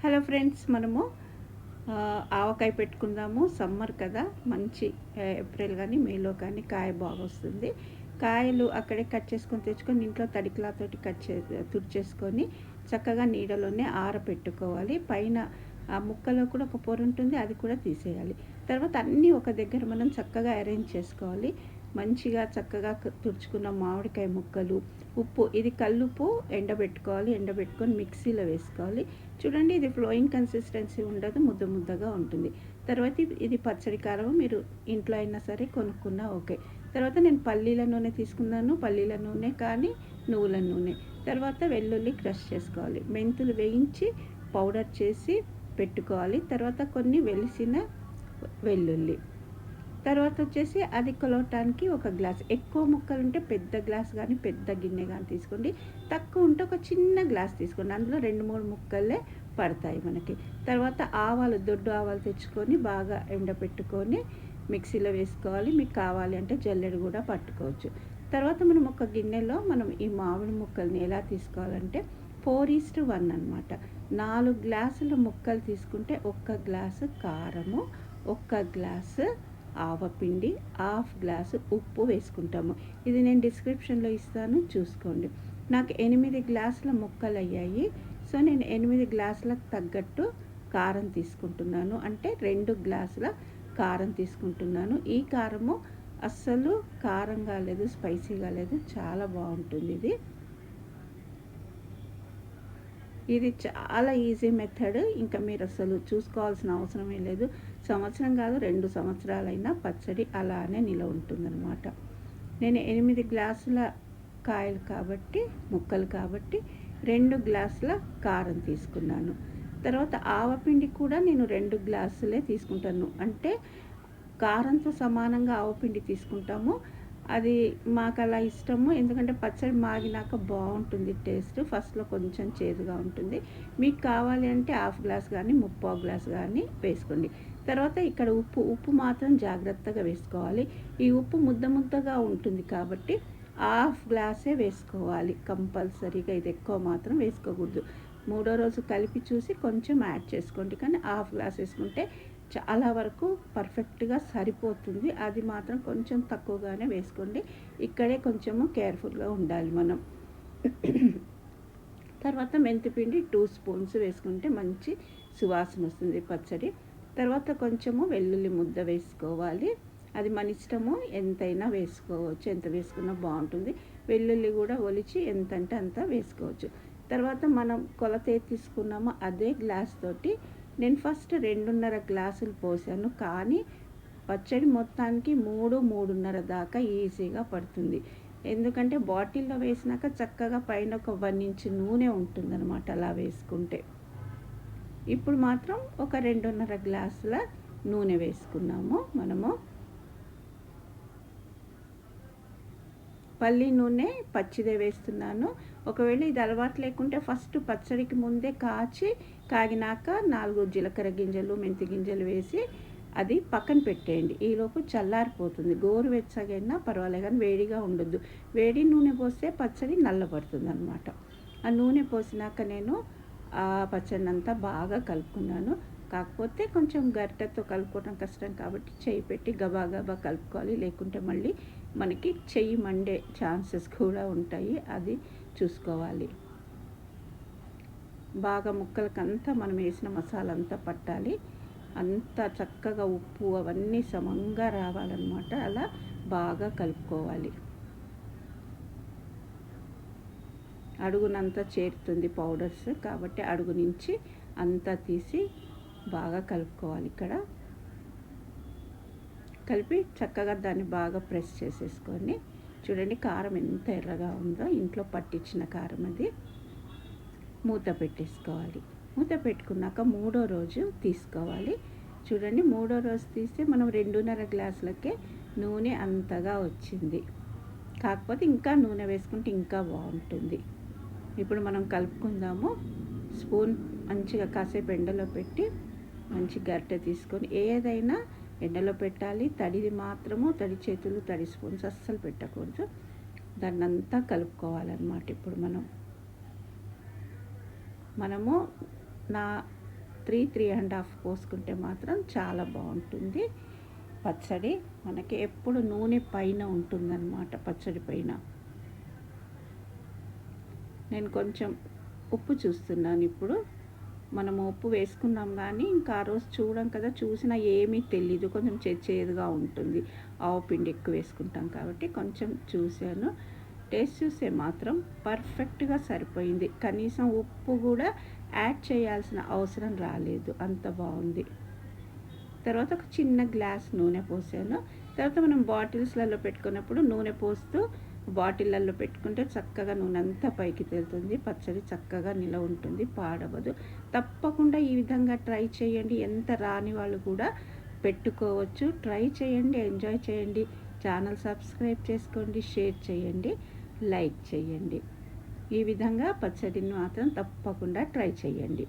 Hello friends మనము ఆవకాయ పెట్టుకుందాము. Summer కదా మంచి ఏప్రిల్ కానీ మేలో కానీ కాయ బాగా వస్తుంది కాయలు అక్కడే కట్ చేసుకొని తెచ్చుకొని ఇంట్లో తడికిలాతోటి కట్ చే తుడిచేసుకొని చక్కగా నీడలోనే ఆరబెట్టుకోవాలి పైన ఆ ముక్కలో కూడా ఒక పొర ఉంటుంది అది కూడా తీసేయాలి. తర్వాత అన్నీ ఒక దగ్గర మనం చక్కగా అరేంజ్ చేసుకోవాలి. మంచిగా చక్కగా తుడుచుకున్న మామిడికాయ ముక్కలు ఉప్పు ఇది కల్లుప్పు ఎండబెట్టుకోవాలి ఎండబెట్టుకొని మిక్సీలో వేసుకోవాలి. చూడండి ఇది ఫ్లోయింగ్ కన్సిస్టెన్సీ ఉండదు ముద్ద ముద్దగా ఉంటుంది. తర్వాత ఇది- ఇది పచ్చడి కారం మీరు ఇంట్లో అయినా సరే కొనుక్కున్నా ఓకే. తర్వాత నేను పల్లీల నూనె తీసుకున్నాను పల్లీల నూనె కానీ నువ్వుల నూనె. తర్వాత వెల్లుల్లి క్రష్ చేసుకోవాలి. మెంతులు వేయించి పౌడర్ చేసి పెట్టుకోవాలి. తర్వాత కొన్ని వెలిసిన వెల్లుల్లి. తర్వాత వచ్చేసి అది కొలవటానికి ఒక గ్లాస్. ఎక్కువ ముక్కలు ఉంటే పెద్ద గ్లాస్ కానీ పెద్ద గిన్నె కానీ తీసుకోండి. తక్కువ ఉంటే ఒక చిన్న గ్లాస్ తీసుకోండి. అందులో రెండు మూడు ముక్కలే పడతాయి మనకి. తర్వాత ఆవాలు దొడ్డు ఆవాలు తెచ్చుకొని బాగా ఎండపెట్టుకొని మిక్సీలో వేసుకోవాలి. మీకు కావాలి అంటే జల్లెడు కూడా పట్టుకోవచ్చు. తర్వాత మనం ఒక గిన్నెలో మనం ఈ మామిడి ముక్కల్ని ఎలా తీసుకోవాలంటే ఫోర్ ఈస్ట్ వన్ అనమాట నాలుగు గ్లాసుల ముక్కలు తీసుకుంటే ఒక్క గ్లాసు కారము ఒక్క గ్లాసు ఆవపిండి హాఫ్ గ్లాసు ఉప్పు వేసుకుంటాము. ఇది నేను డిస్క్రిప్షన్లో ఇస్తాను చూసుకోండి. నాకు ఎనిమిది గ్లాసుల ముక్కలు అయ్యాయి సో నేను ఎనిమిది గ్లాసులకు తగ్గట్టు కారం తీసుకుంటున్నాను. అంటే రెండు గ్లాసుల కారం తీసుకుంటున్నాను. ఈ కారము అస్సలు కారంగా లేదు స్పైసీగా లేదు. చాలా బాగుంటుంది ఇది. ఇది చాలా ఈజీ మెథడ్. ఇంకా మీరు అసలు చూసుకోవాల్సిన అవసరమే లేదు. సంవత్సరం కాదు రెండు సంవత్సరాలైనా పచ్చడి అలానే నిల ఉంటుందన్నమాట. నేను ఎనిమిది గ్లాసుల కాయలు కాబట్టి ముక్కలు కాబట్టి రెండు గ్లాసుల కారం తీసుకున్నాను. తర్వాత ఆవపిండి కూడా నేను రెండు గ్లాసులే తీసుకుంటాను. అంటే కారంతో సమానంగా ఆవపిండి తీసుకుంటాము. అది మాకు అలా ఇష్టము. ఎందుకంటే పచ్చడి మాగినాక బాగుంటుంది టేస్ట్. ఫస్ట్లో కొంచెం చేదుగా ఉంటుంది. మీకు కావాలి అంటే హాఫ్ గ్లాస్ కానీ ముప్పో గ్లాస్ కానీ వేసుకోండి. తర్వాత ఇక్కడ ఉప్పు ఉప్పు మాత్రం జాగ్రత్తగా వేసుకోవాలి. ఈ ఉప్పు ముద్ద ముద్దగా ఉంటుంది కాబట్టి హాఫ్ గ్లాసే వేసుకోవాలి. కంపల్సరీగా ఇది ఎక్కువ మాత్రం వేసుకోకూడదు. మూడో రోజు కలిపి చూసి కొంచెం యాడ్ చేసుకోండి. కానీ హాఫ్ గ్లాస్ వేసుకుంటే చాలా వరకు పర్ఫెక్ట్గా సరిపోతుంది. అది మాత్రం కొంచెం తక్కువగానే వేసుకోండి. ఇక్కడే కొంచెము కేర్ఫుల్గా ఉండాలి మనం. తర్వాత మెంతిపిండి టూ స్పూన్స్ వేసుకుంటే మంచి సువాసన వస్తుంది పచ్చడి. తర్వాత కొంచెము వెల్లుల్లి ముద్ద వేసుకోవాలి. అది మన ఇష్టము ఎంతైనా వేసుకోవచ్చు. ఎంత వేసుకున్నా బాగుంటుంది. వెల్లుల్లి కూడా ఒలిచి ఎంత అంటే అంత వేసుకోవచ్చు. తర్వాత మనం కొలత తీసుకున్నామో అదే గ్లాస్ తోటి నేను ఫస్ట్ రెండున్నర గ్లాసులు పోసాను కానీ పచ్చడి మొత్తానికి మూడు మూడున్నర దాకా ఈజీగా పడుతుంది. ఎందుకంటే బాటిల్లో వేసినాక చక్కగా పైన ఒక వన్ ఇంచ్ నూనె ఉంటుందన్నమాట అలా వేసుకుంటే. ఇప్పుడు మాత్రం ఒక రెండున్నర గ్లాసుల నూనె వేసుకున్నాము మనము. పల్లి నూనె పచ్చిదే వేస్తున్నాను. ఒకవేళ ఇది అలవాటు లేకుంటే ఫస్ట్ పచ్చడికి ముందే కాచి కాగినాక నాలుగు జీలకర్ర గింజలు మెంతి గింజలు వేసి అది పక్కన పెట్టేయండి. ఈలోపు చల్లారిపోతుంది. గోరువెచ్చగైనా పర్వాలేదు కానీ వేడిగా ఉండొద్దు. వేడి నూనె పోస్తే పచ్చడి నల్లబడుతుంది అనమాట ఆ నూనె పోసినాక నేను ఆ పచ్చడిని అంతా బాగా కలుపుకున్నాను. కాకపోతే కొంచెం గరిటెతో కలుపుకోవడం కష్టం కాబట్టి చేయి పెట్టి గబా గబా కలుపుకోవాలి. లేకుంటే మళ్ళీ మనకి చెయ్యి మండే ఛాన్సెస్ కూడా ఉంటాయి. అది చూసుకోవాలి. బాగా ముక్కలకంతా మనం వేసిన మసాలా అంతా పట్టాలి. అంతా చక్కగా ఉప్పు అవన్నీ సమంగా రావాలన్నమాట. అలా బాగా కలుపుకోవాలి. అడుగునంతా చేరుతుంది పౌడర్స్ కాబట్టి అడుగు నుంచి అంతా తీసి బాగా కలుపుకోవాలి. ఇక్కడ కలిపి చక్కగా దాన్ని బాగా ప్రెస్ చేసేసుకొని చూడండి కారం ఎంత ఎర్రగా ఉందో. ఇంట్లో పట్టించిన కారం అది. మూత పెట్టేసుకోవాలి. మూత పెట్టుకున్నాక మూడో రోజు తీసుకోవాలి. చూడండి మూడో రోజు తీస్తే మనం రెండున్నర గ్లాసులకే నూనె అంతగా వచ్చింది. కాకపోతే ఇంకా నూనె వేసుకుంటే ఇంకా బాగుంటుంది. ఇప్పుడు మనం కలుపుకుందాము. స్పూన్ మంచిగా కాసేపు ఎండలో పెట్టి మంచి గరిటె తీసుకొని ఏదైనా ఎండలో పెట్టాలి. తడిది మాత్రము తడి చేతులు తడి స్పూన్స్ అస్సలు పెట్టకూడదు. దాన్ని అంతా కలుపుకోవాలన్నమాట ఇప్పుడు మనం. మనము నా త్రీ త్రీ అండ్ హాఫ్ పోసుకుంటే మాత్రం చాలా బాగుంటుంది. పచ్చడి మనకి ఎప్పుడు నూనె పైన ఉంటుందన్నమాట పచ్చడి పైన. నేను కొంచెం ఉప్పు చూస్తున్నాను ఇప్పుడు. మనం ఉప్పు వేసుకున్నాం కానీ ఇంకా ఆ రోజు చూడం కదా చూసినా ఏమీ తెలీదు. కొంచెం చేదుగా ఉంటుంది. ఆవు పిండి ఎక్కువ వేసుకుంటాం కాబట్టి కొంచెం చూశాను. టేస్ట్ చూస్తే మాత్రం పర్ఫెక్ట్గా సరిపోయింది. కనీసం ఉప్పు కూడా యాడ్ చేయాల్సిన అవసరం రాలేదు. అంత బాగుంది. తర్వాత ఒక చిన్న గ్లాస్ నూనె పోసాను. తర్వాత మనం బాటిల్స్లలో పెట్టుకున్నప్పుడు నూనె పోస్తూ బాటిళ్ళల్లో పెట్టుకుంటే చక్కగా నూనె అంతా పైకి తేలుతుంది. పచ్చడి చక్కగా నిలవ ఉంటుంది పాడవదు. తప్పకుండా ఈ విధంగా ట్రై చేయండి. ఎంత రాని వాళ్ళు కూడా పెట్టుకోవచ్చు. ట్రై చేయండి ఎంజాయ్ చేయండి. ఛానల్ సబ్స్క్రైబ్ చేసుకోండి షేర్ చేయండి లైక్ చేయండి. ఈ విధంగా పచ్చడిని మాత్రం తప్పకుండా ట్రై చేయండి.